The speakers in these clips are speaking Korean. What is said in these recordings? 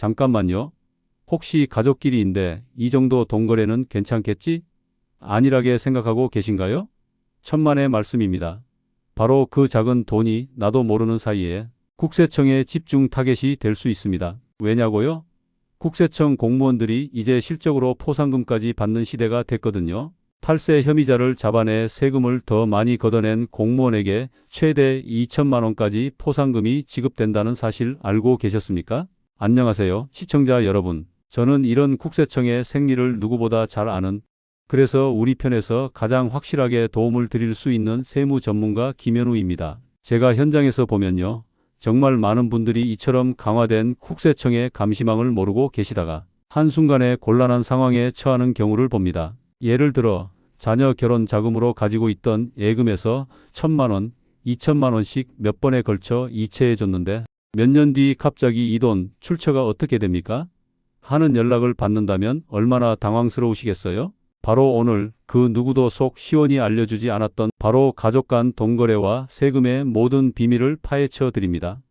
잠깐만요. 혹시 가족끼리인데 이 정도 동거래는 괜찮겠지? 안일하게 생각하고 계신가요? 천만의 말씀입니다. 바로 그 작은 돈이 나도 모르는 사이에 국세청의 집중 타겟이 될 수 있습니다. 왜냐고요? 국세청 공무원들이 이제 실적으로 포상금까지 받는 시대가 됐거든요. 탈세 혐의자를 잡아내 세금을 더 많이 걷어낸 공무원에게 최대 2천만 원까지 포상금이 지급된다는 사실 알고 계셨습니까? 안녕하세요. 시청자 여러분. 저는 이런 국세청의 생리를 누구보다 잘 아는 그래서 우리 편에서 가장 확실하게 도움을 드릴 수 있는 세무 전문가 김현우입니다. 제가 현장에서 보면요. 정말 많은 분들이 이처럼 강화된 국세청의 감시망을 모르고 계시다가 한순간에 곤란한 상황에 처하는 경우를 봅니다. 예를 들어 자녀 결혼 자금으로 가지고 있던 예금에서 천만 원, 이천만 원씩 몇 번에 걸쳐 이체해 줬는데 몇 년 뒤 갑자기 이 돈 출처가 어떻게 됩니까? 하는 연락을 받는다면 얼마나 당황스러우시겠어요? 바로 오늘 그 누구도 속 시원히 알려주지 않았던 바로 가족 간 돈거래와 세금의 모든 비밀을 파헤쳐 드립니다.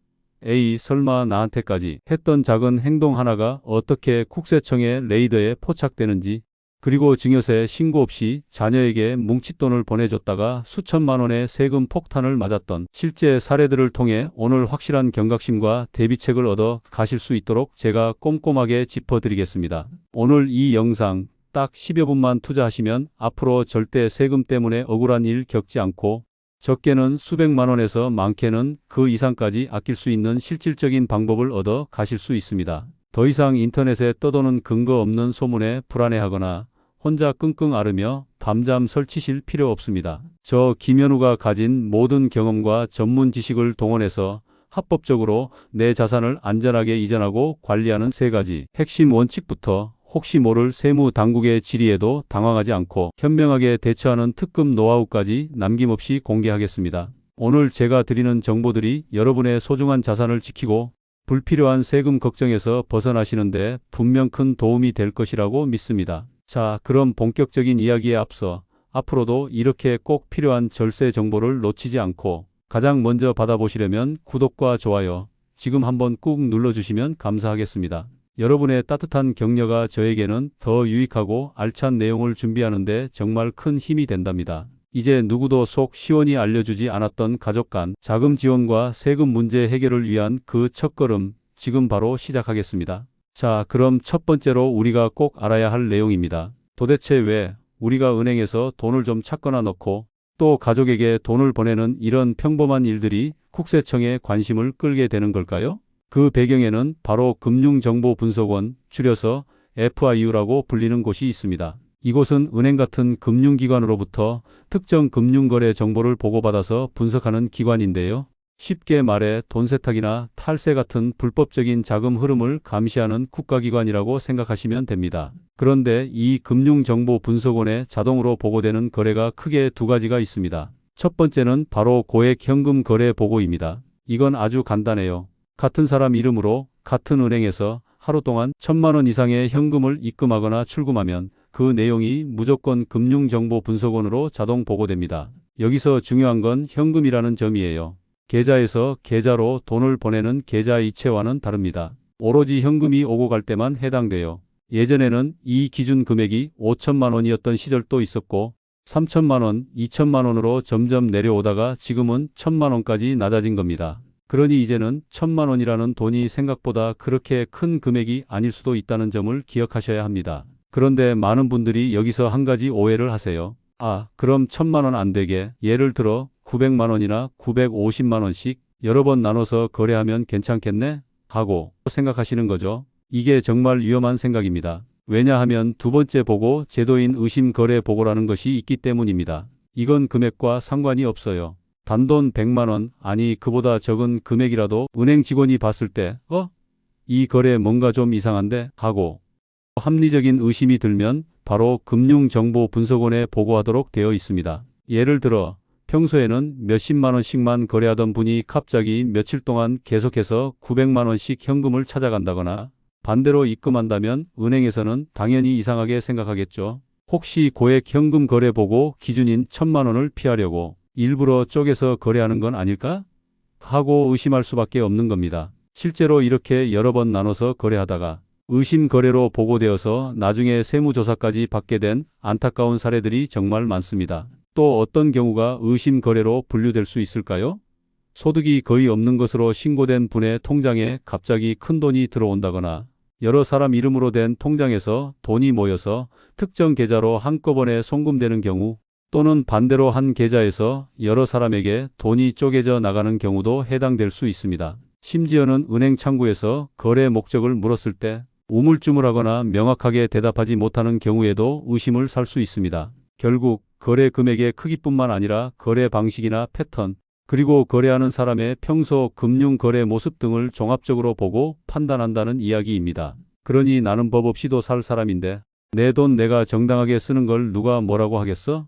에이 설마 나한테까지 했던 작은 행동 하나가 어떻게 국세청의 레이더에 포착되는지 그리고 증여세 신고 없이 자녀에게 뭉칫돈을 보내줬다가 수천만 원의 세금 폭탄을 맞았던 실제 사례들을 통해 오늘 확실한 경각심과 대비책을 얻어 가실 수 있도록 제가 꼼꼼하게 짚어드리겠습니다. 오늘 이 영상 딱 10여 분만 투자하시면 앞으로 절대 세금 때문에 억울한 일 겪지 않고 적게는 수백만 원에서 많게는 그 이상까지 아낄 수 있는 실질적인 방법을 얻어 가실 수 있습니다. 더 이상 인터넷에 떠도는 근거 없는 소문에 불안해하거나 혼자 끙끙 앓으며 밤잠 설치실 필요 없습니다. 저 김현우가 가진 모든 경험과 전문 지식을 동원해서 합법적으로 내 자산을 안전하게 이전하고 관리하는 세 가지 핵심 원칙부터 혹시 모를 세무 당국의 질의에도 당황하지 않고 현명하게 대처하는 특급 노하우까지 남김없이 공개하겠습니다. 오늘 제가 드리는 정보들이 여러분의 소중한 자산을 지키고 불필요한 세금 걱정에서 벗어나시는데 분명 큰 도움이 될 것이라고 믿습니다. 자, 그럼 본격적인 이야기에 앞서 앞으로도 이렇게 꼭 필요한 절세 정보를 놓치지 않고 가장 먼저 받아보시려면 구독과 좋아요 지금 한번 꾹 눌러주시면 감사하겠습니다. 여러분의 따뜻한 격려가 저에게는 더 유익하고 알찬 내용을 준비하는데 정말 큰 힘이 된답니다. 이제 누구도 속 시원히 알려주지 않았던 가족 간 자금 지원과 세금 문제 해결을 위한 그 첫걸음 지금 바로 시작하겠습니다. 자, 그럼 첫 번째로 우리가 꼭 알아야 할 내용입니다. 도대체 왜 우리가 은행에서 돈을 좀 찾거나 넣고 또 가족에게 돈을 보내는 이런 평범한 일들이 국세청의 관심을 끌게 되는 걸까요? 그 배경에는 바로 금융정보분석원, 줄여서 FIU라고 불리는 곳이 있습니다. 이곳은 은행 같은 금융기관으로부터 특정 금융거래 정보를 보고받아서 분석하는 기관인데요. 쉽게 말해 돈 세탁이나 탈세 같은 불법적인 자금 흐름을 감시하는 국가기관이라고 생각하시면 됩니다. 그런데 이 금융정보분석원에 자동으로 보고되는 거래가 크게 두 가지가 있습니다. 첫 번째는 바로 고액 현금 거래 보고입니다. 이건 아주 간단해요. 같은 사람 이름으로 같은 은행에서 하루 동안 천만 원 이상의 현금을 입금하거나 출금하면 그 내용이 무조건 금융정보분석원으로 자동 보고됩니다. 여기서 중요한 건 현금이라는 점이에요. 계좌에서 계좌로 돈을 보내는 계좌 이체와는 다릅니다. 오로지 현금이 오고 갈 때만 해당돼요. 예전에는 이 기준 금액이 5천만 원이었던 시절도 있었고 3천만 원, 2천만 원으로 점점 내려오다가 지금은 천만 원까지 낮아진 겁니다. 그러니 이제는 천만 원이라는 돈이 생각보다 그렇게 큰 금액이 아닐 수도 있다는 점을 기억하셔야 합니다. 그런데 많은 분들이 여기서 한 가지 오해를 하세요. 아, 그럼 천만 원 안 되게 예를 들어 900만 원이나 950만 원씩 여러 번 나눠서 거래하면 괜찮겠네? 하고 생각하시는 거죠. 이게 정말 위험한 생각입니다. 왜냐하면 두 번째 보고 제도인 의심 거래 보고라는 것이 있기 때문입니다. 이건 금액과 상관이 없어요. 단돈 100만 원, 아니 그보다 적은 금액이라도 은행 직원이 봤을 때, 어? 이 거래 뭔가 좀 이상한데? 하고 합리적인 의심이 들면 바로 금융정보분석원에 보고하도록 되어 있습니다. 예를 들어 평소에는 몇십만 원씩만 거래하던 분이 갑자기 며칠 동안 계속해서 900만 원씩 현금을 찾아간다거나 반대로 입금한다면 은행에서는 당연히 이상하게 생각하겠죠. 혹시 고액 현금 거래 보고 기준인 천만 원을 피하려고 일부러 쪼개서 거래하는 건 아닐까? 하고 의심할 수밖에 없는 겁니다. 실제로 이렇게 여러 번 나눠서 거래하다가 의심 거래로 보고되어서 나중에 세무조사까지 받게 된 안타까운 사례들이 정말 많습니다. 또 어떤 경우가 의심 거래로 분류될 수 있을까요? 소득이 거의 없는 것으로 신고된 분의 통장에 갑자기 큰 돈이 들어온다거나 여러 사람 이름으로 된 통장에서 돈이 모여서 특정 계좌로 한꺼번에 송금되는 경우 또는 반대로 한 계좌에서 여러 사람에게 돈이 쪼개져 나가는 경우도 해당될 수 있습니다. 심지어는 은행 창구에서 거래 목적을 물었을 때 우물쭈물하거나 명확하게 대답하지 못하는 경우에도 의심을 살 수 있습니다. 결국 거래 금액의 크기뿐만 아니라 거래 방식이나 패턴, 그리고 거래하는 사람의 평소 금융 거래 모습 등을 종합적으로 보고 판단한다는 이야기입니다. 그러니 나는 법 없이도 살 사람인데 내 돈 내가 정당하게 쓰는 걸 누가 뭐라고 하겠어?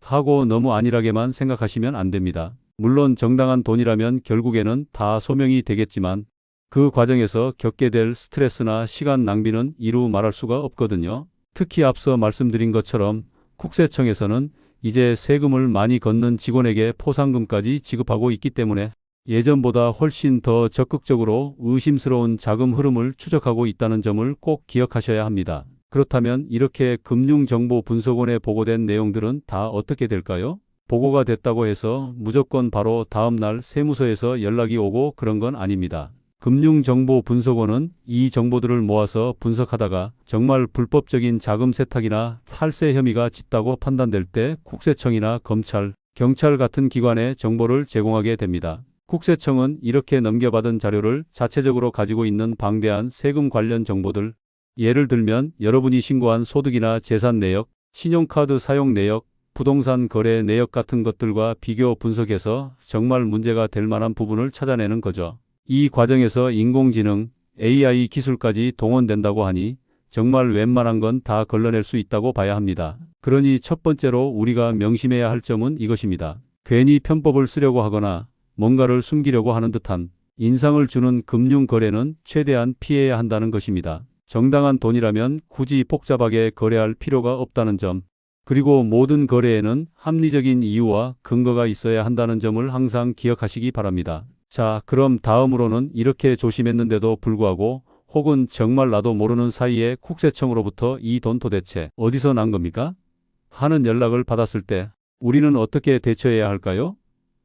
하고 너무 안일하게만 생각하시면 안 됩니다. 물론 정당한 돈이라면 결국에는 다 소명이 되겠지만 그 과정에서 겪게 될 스트레스나 시간 낭비는 이루 말할 수가 없거든요. 특히 앞서 말씀드린 것처럼 국세청에서는 이제 세금을 많이 걷는 직원에게 포상금까지 지급하고 있기 때문에 예전보다 훨씬 더 적극적으로 의심스러운 자금 흐름을 추적하고 있다는 점을 꼭 기억하셔야 합니다. 그렇다면 이렇게 금융정보분석원에 보고된 내용들은 다 어떻게 될까요? 보고가 됐다고 해서 무조건 바로 다음 날 세무서에서 연락이 오고 그런 건 아닙니다. 금융정보분석원은 이 정보들을 모아서 분석하다가 정말 불법적인 자금 세탁이나 탈세 혐의가 짙다고 판단될 때 국세청이나 검찰, 경찰 같은 기관에 정보를 제공하게 됩니다. 국세청은 이렇게 넘겨받은 자료를 자체적으로 가지고 있는 방대한 세금 관련 정보들, 예를 들면 여러분이 신고한 소득이나 재산 내역, 신용카드 사용 내역, 부동산 거래 내역 같은 것들과 비교 분석해서 정말 문제가 될 만한 부분을 찾아내는 거죠. 이 과정에서 인공지능, AI 기술까지 동원된다고 하니 정말 웬만한 건 다 걸러낼 수 있다고 봐야 합니다. 그러니 첫 번째로 우리가 명심해야 할 점은 이것입니다. 괜히 편법을 쓰려고 하거나 뭔가를 숨기려고 하는 듯한 인상을 주는 금융 거래는 최대한 피해야 한다는 것입니다. 정당한 돈이라면 굳이 복잡하게 거래할 필요가 없다는 점, 그리고 모든 거래에는 합리적인 이유와 근거가 있어야 한다는 점을 항상 기억하시기 바랍니다. 자, 그럼 다음으로는 이렇게 조심했는데도 불구하고 혹은 정말 나도 모르는 사이에 국세청으로부터 이 돈 도대체 어디서 난 겁니까? 하는 연락을 받았을 때 우리는 어떻게 대처해야 할까요?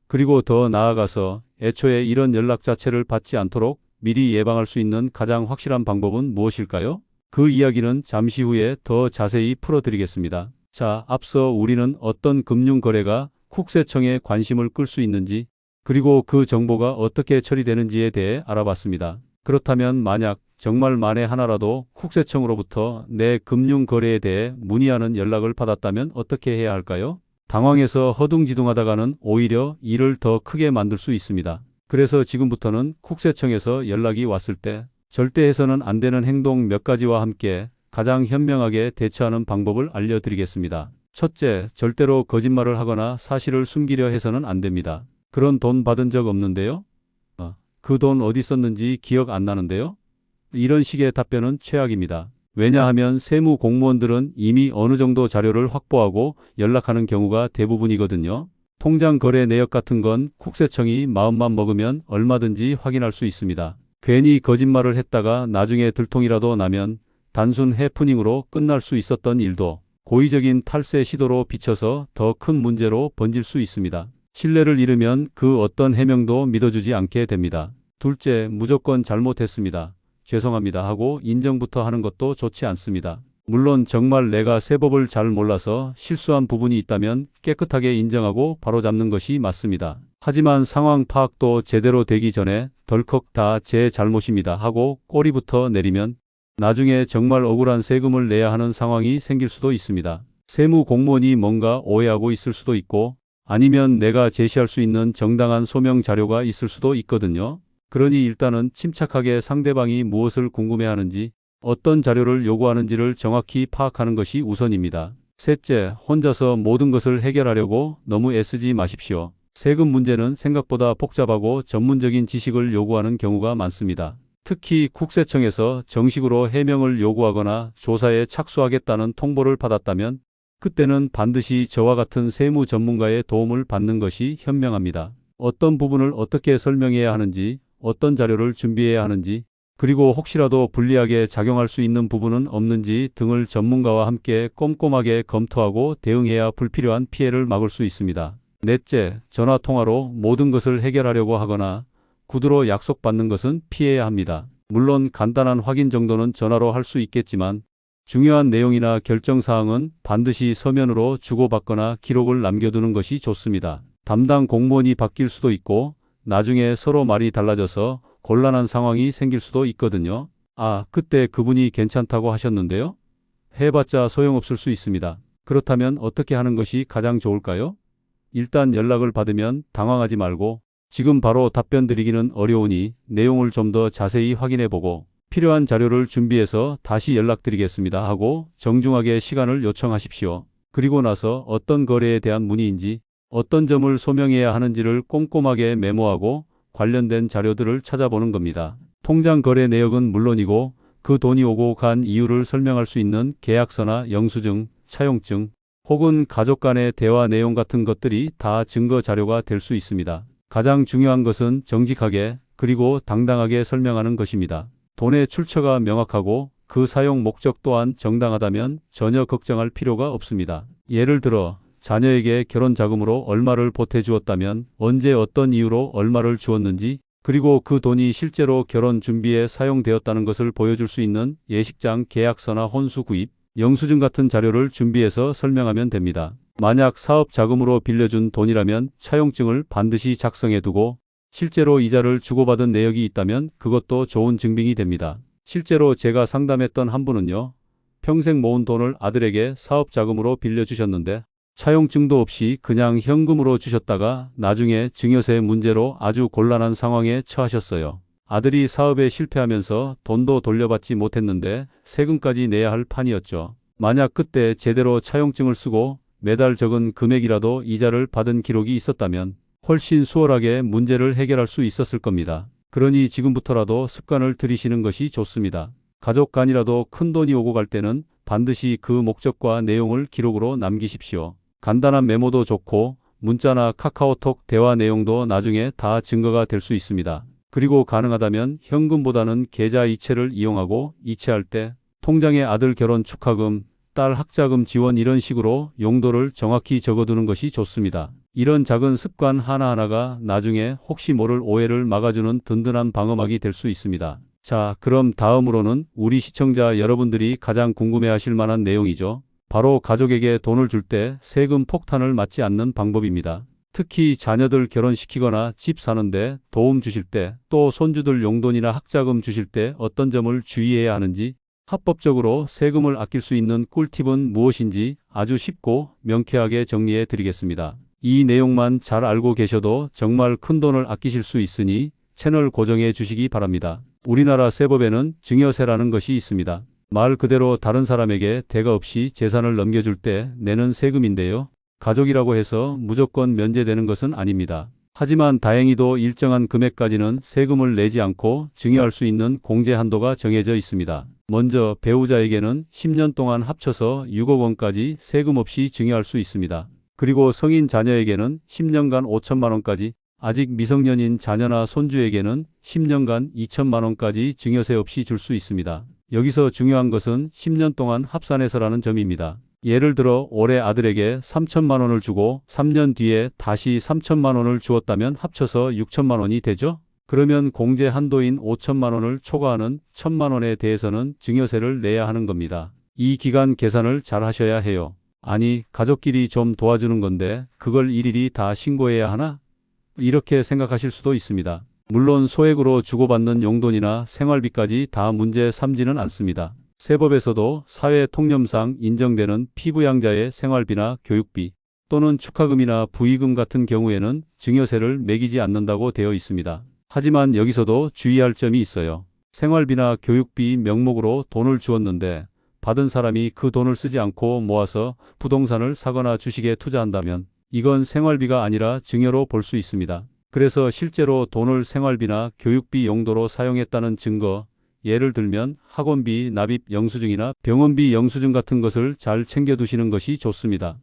그리고 더 나아가서 애초에 이런 연락 자체를 받지 않도록 미리 예방할 수 있는 가장 확실한 방법은 무엇일까요? 그 이야기는 잠시 후에 더 자세히 풀어드리겠습니다. 자, 앞서 우리는 어떤 금융거래가 국세청에 관심을 끌 수 있는지, 그리고 그 정보가 어떻게 처리되는지에 대해 알아봤습니다. 그렇다면 만약 정말 만에 하나라도 국세청으로부터 내 금융거래에 대해 문의하는 연락을 받았다면 어떻게 해야 할까요? 당황해서 허둥지둥하다가는 오히려 일을 더 크게 만들 수 있습니다. 그래서 지금부터는 국세청에서 연락이 왔을 때 절대 해서는 안 되는 행동 몇 가지와 함께 가장 현명하게 대처하는 방법을 알려드리겠습니다. 첫째, 절대로 거짓말을 하거나 사실을 숨기려 해서는 안 됩니다. 그런 돈 받은 적 없는데요? 그 돈 어디 썼는지 기억 안 나는데요? 이런 식의 답변은 최악입니다. 왜냐하면 세무 공무원들은 이미 어느 정도 자료를 확보하고 연락하는 경우가 대부분이거든요. 통장 거래 내역 같은 건 국세청이 마음만 먹으면 얼마든지 확인할 수 있습니다. 괜히 거짓말을 했다가 나중에 들통이라도 나면 단순 해프닝으로 끝날 수 있었던 일도 고의적인 탈세 시도로 비춰서 더 큰 문제로 번질 수 있습니다. 신뢰를 잃으면 그 어떤 해명도 믿어주지 않게 됩니다. 둘째, 무조건 잘못했습니다. 죄송합니다 하고 인정부터 하는 것도 좋지 않습니다. 물론 정말 내가 세법을 잘 몰라서 실수한 부분이 있다면 깨끗하게 인정하고 바로잡는 것이 맞습니다. 하지만 상황 파악도 제대로 되기 전에 덜컥 다 제 잘못입니다 하고 꼬리부터 내리면 나중에 정말 억울한 세금을 내야 하는 상황이 생길 수도 있습니다. 세무 공무원이 뭔가 오해하고 있을 수도 있고 아니면 내가 제시할 수 있는 정당한 소명 자료가 있을 수도 있거든요. 그러니 일단은 침착하게 상대방이 무엇을 궁금해하는지 어떤 자료를 요구하는지를 정확히 파악하는 것이 우선입니다. 셋째, 혼자서 모든 것을 해결하려고 너무 애쓰지 마십시오. 세금 문제는 생각보다 복잡하고 전문적인 지식을 요구하는 경우가 많습니다. 특히 국세청에서 정식으로 해명을 요구하거나 조사에 착수하겠다는 통보를 받았다면 그때는 반드시 저와 같은 세무 전문가의 도움을 받는 것이 현명합니다. 어떤 부분을 어떻게 설명해야 하는지 어떤 자료를 준비해야 하는지, 그리고 혹시라도 불리하게 작용할 수 있는 부분은 없는지 등을 전문가와 함께 꼼꼼하게 검토하고 대응해야 불필요한 피해를 막을 수 있습니다. 넷째, 전화 통화로 모든 것을 해결하려고 하거나 구두로 약속받는 것은 피해야 합니다. 물론 간단한 확인 정도는 전화로 할 수 있겠지만 중요한 내용이나 결정 사항은 반드시 서면으로 주고받거나 기록을 남겨두는 것이 좋습니다. 담당 공무원이 바뀔 수도 있고 나중에 서로 말이 달라져서 곤란한 상황이 생길 수도 있거든요. 아, 그때 그분이 괜찮다고 하셨는데요? 해봤자 소용없을 수 있습니다. 그렇다면 어떻게 하는 것이 가장 좋을까요? 일단 연락을 받으면 당황하지 말고 지금 바로 답변 드리기는 어려우니 내용을 좀 더 자세히 확인해 보고 필요한 자료를 준비해서 다시 연락드리겠습니다 하고 정중하게 시간을 요청하십시오. 그리고 나서 어떤 거래에 대한 문의인지 어떤 점을 소명해야 하는지를 꼼꼼하게 메모하고 관련된 자료들을 찾아보는 겁니다. 통장 거래 내역은 물론이고 그 돈이 오고 간 이유를 설명할 수 있는 계약서나 영수증, 차용증 혹은 가족 간의 대화 내용 같은 것들이 다 증거 자료가 될 수 있습니다. 가장 중요한 것은 정직하게 그리고 당당하게 설명하는 것입니다. 돈의 출처가 명확하고 그 사용 목적 또한 정당하다면 전혀 걱정할 필요가 없습니다. 예를 들어 자녀에게 결혼 자금으로 얼마를 보태주었다면 언제 어떤 이유로 얼마를 주었는지 그리고 그 돈이 실제로 결혼 준비에 사용되었다는 것을 보여줄 수 있는 예식장 계약서나 혼수 구입, 영수증 같은 자료를 준비해서 설명하면 됩니다. 만약 사업 자금으로 빌려준 돈이라면 차용증을 반드시 작성해 두고 실제로 이자를 주고받은 내역이 있다면 그것도 좋은 증빙이 됩니다. 실제로 제가 상담했던 한 분은요. 평생 모은 돈을 아들에게 사업 자금으로 빌려주셨는데 차용증도 없이 그냥 현금으로 주셨다가 나중에 증여세 문제로 아주 곤란한 상황에 처하셨어요. 아들이 사업에 실패하면서 돈도 돌려받지 못했는데 세금까지 내야 할 판이었죠. 만약 그때 제대로 차용증을 쓰고 매달 적은 금액이라도 이자를 받은 기록이 있었다면 훨씬 수월하게 문제를 해결할 수 있었을 겁니다. 그러니 지금부터라도 습관을 들이시는 것이 좋습니다. 가족 간이라도 큰 돈이 오고 갈 때는 반드시 그 목적과 내용을 기록으로 남기십시오. 간단한 메모도 좋고 문자나 카카오톡 대화 내용도 나중에 다 증거가 될 수 있습니다. 그리고 가능하다면 현금보다는 계좌 이체를 이용하고 이체할 때 통장에 아들 결혼 축하금, 딸 학자금 지원 이런 식으로 용도를 정확히 적어두는 것이 좋습니다. 이런 작은 습관 하나하나가 나중에 혹시 모를 오해를 막아주는 든든한 방어막이 될 수 있습니다. 자, 그럼 다음으로는 우리 시청자 여러분들이 가장 궁금해하실 만한 내용이죠. 바로 가족에게 돈을 줄 때 세금 폭탄을 맞지 않는 방법입니다. 특히 자녀들 결혼시키거나 집 사는데 도움 주실 때 또 손주들 용돈이나 학자금 주실 때 어떤 점을 주의해야 하는지 합법적으로 세금을 아낄 수 있는 꿀팁은 무엇인지 아주 쉽고 명쾌하게 정리해 드리겠습니다. 이 내용만 잘 알고 계셔도 정말 큰 돈을 아끼실 수 있으니 채널 고정해 주시기 바랍니다. 우리나라 세법에는 증여세라는 것이 있습니다. 말 그대로 다른 사람에게 대가 없이 재산을 넘겨줄 때 내는 세금인데요. 가족이라고 해서 무조건 면제되는 것은 아닙니다. 하지만 다행히도 일정한 금액까지는 세금을 내지 않고 증여할 수 있는 공제 한도가 정해져 있습니다. 먼저 배우자에게는 10년 동안 합쳐서 6억 원까지 세금 없이 증여할 수 있습니다. 그리고 성인 자녀에게는 10년간 5천만 원까지, 아직 미성년인 자녀나 손주에게는 10년간 2천만 원까지 증여세 없이 줄 수 있습니다. 여기서 중요한 것은 10년 동안 합산해서라는 점입니다. 예를 들어 올해 아들에게 3천만 원을 주고 3년 뒤에 다시 3천만 원을 주었다면 합쳐서 6천만 원이 되죠? 그러면 공제 한도인 5천만 원을 초과하는 1천만 원에 대해서는 증여세를 내야 하는 겁니다. 이 기간 계산을 잘 하셔야 해요. 아니, 가족끼리 좀 도와주는 건데 그걸 일일이 다 신고해야 하나? 이렇게 생각하실 수도 있습니다. 물론 소액으로 주고받는 용돈이나 생활비까지 다 문제 삼지는 않습니다. 세법에서도 사회 통념상 인정되는 피부양자의 생활비나 교육비 또는 축하금이나 부의금 같은 경우에는 증여세를 매기지 않는다고 되어 있습니다. 하지만 여기서도 주의할 점이 있어요. 생활비나 교육비 명목으로 돈을 주었는데 받은 사람이 그 돈을 쓰지 않고 모아서 부동산을 사거나 주식에 투자한다면 이건 생활비가 아니라 증여로 볼 수 있습니다. 그래서 실제로 돈을 생활비나 교육비 용도로 사용했다는 증거, 예를 들면 학원비, 납입 영수증이나 병원비 영수증 같은 것을 잘 챙겨두시는 것이 좋습니다.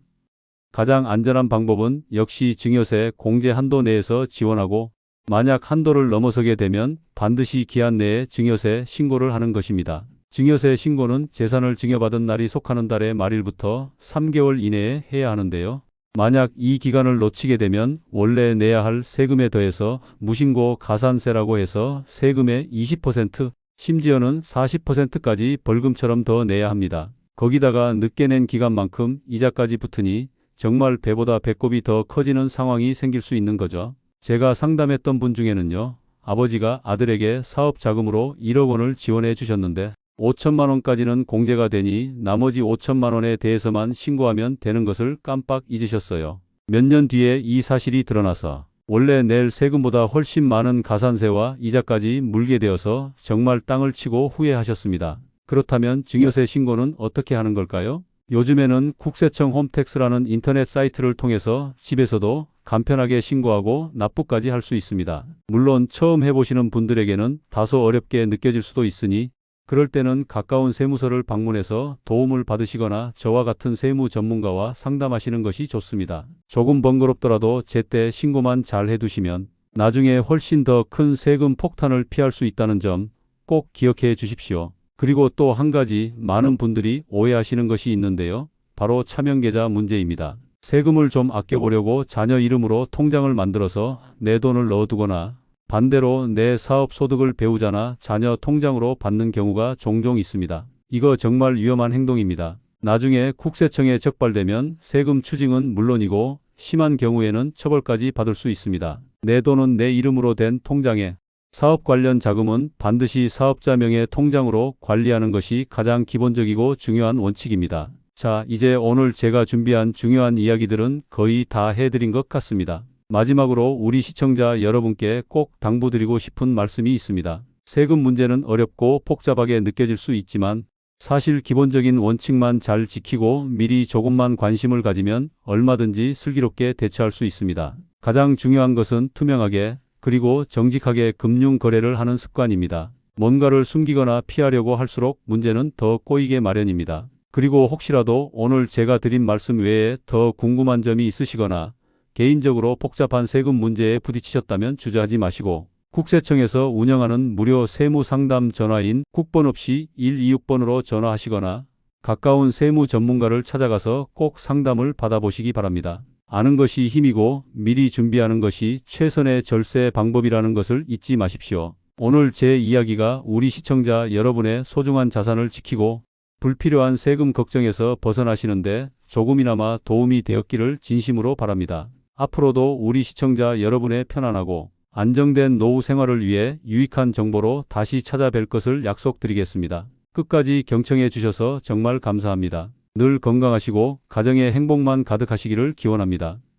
가장 안전한 방법은 역시 증여세 공제 한도 내에서 지원하고 만약 한도를 넘어서게 되면 반드시 기한 내에 증여세 신고를 하는 것입니다. 증여세 신고는 재산을 증여받은 날이 속하는 달의 말일부터 3개월 이내에 해야 하는데요. 만약 이 기간을 놓치게 되면 원래 내야 할 세금에 더해서 무신고 가산세라고 해서 세금의 20% 심지어는 40%까지 벌금처럼 더 내야 합니다. 거기다가 늦게 낸 기간만큼 이자까지 붙으니 정말 배보다 배꼽이 더 커지는 상황이 생길 수 있는 거죠. 제가 상담했던 분 중에는요. 아버지가 아들에게 사업 자금으로 1억 원을 지원해 주셨는데 5천만 원까지는 공제가 되니 나머지 5천만 원에 대해서만 신고하면 되는 것을 깜빡 잊으셨어요. 몇 년 뒤에 이 사실이 드러나서 원래 낼 세금보다 훨씬 많은 가산세와 이자까지 물게 되어서 정말 땅을 치고 후회하셨습니다. 그렇다면 증여세 신고는 어떻게 하는 걸까요? 요즘에는 국세청 홈택스라는 인터넷 사이트를 통해서 집에서도 간편하게 신고하고 납부까지 할 수 있습니다. 물론 처음 해보시는 분들에게는 다소 어렵게 느껴질 수도 있으니 그럴 때는 가까운 세무서를 방문해서 도움을 받으시거나 저와 같은 세무 전문가와 상담하시는 것이 좋습니다. 조금 번거롭더라도 제때 신고만 잘 해두시면 나중에 훨씬 더 큰 세금 폭탄을 피할 수 있다는 점 꼭 기억해 주십시오. 그리고 또 한 가지 많은 분들이 오해하시는 것이 있는데요. 바로 차명계좌 문제입니다. 세금을 좀 아껴보려고 자녀 이름으로 통장을 만들어서 내 돈을 넣어두거나 반대로 내 사업 소득을 배우자나 자녀 통장으로 받는 경우가 종종 있습니다. 이거 정말 위험한 행동입니다. 나중에 국세청에 적발되면 세금 추징은 물론이고 심한 경우에는 처벌까지 받을 수 있습니다. 내 돈은 내 이름으로 된 통장에 사업 관련 자금은 반드시 사업자 명의 통장으로 관리하는 것이 가장 기본적이고 중요한 원칙입니다. 자, 이제 오늘 제가 준비한 중요한 이야기들은 거의 다 해드린 것 같습니다. 마지막으로 우리 시청자 여러분께 꼭 당부드리고 싶은 말씀이 있습니다. 세금 문제는 어렵고 복잡하게 느껴질 수 있지만 사실 기본적인 원칙만 잘 지키고 미리 조금만 관심을 가지면 얼마든지 슬기롭게 대처할 수 있습니다. 가장 중요한 것은 투명하게 그리고 정직하게 금융 거래를 하는 습관입니다. 뭔가를 숨기거나 피하려고 할수록 문제는 더 꼬이게 마련입니다. 그리고 혹시라도 오늘 제가 드린 말씀 외에 더 궁금한 점이 있으시거나 개인적으로 복잡한 세금 문제에 부딪히셨다면 주저하지 마시고 국세청에서 운영하는 무료 세무 상담 전화인 국번 없이 126번으로 전화하시거나 가까운 세무 전문가를 찾아가서 꼭 상담을 받아보시기 바랍니다. 아는 것이 힘이고 미리 준비하는 것이 최선의 절세 방법이라는 것을 잊지 마십시오. 오늘 제 이야기가 우리 시청자 여러분의 소중한 자산을 지키고 불필요한 세금 걱정에서 벗어나시는데 조금이나마 도움이 되었기를 진심으로 바랍니다. 앞으로도 우리 시청자 여러분의 편안하고 안정된 노후 생활을 위해 유익한 정보로 다시 찾아뵐 것을 약속드리겠습니다. 끝까지 경청해 주셔서 정말 감사합니다. 늘 건강하시고 가정의 행복만 가득하시기를 기원합니다.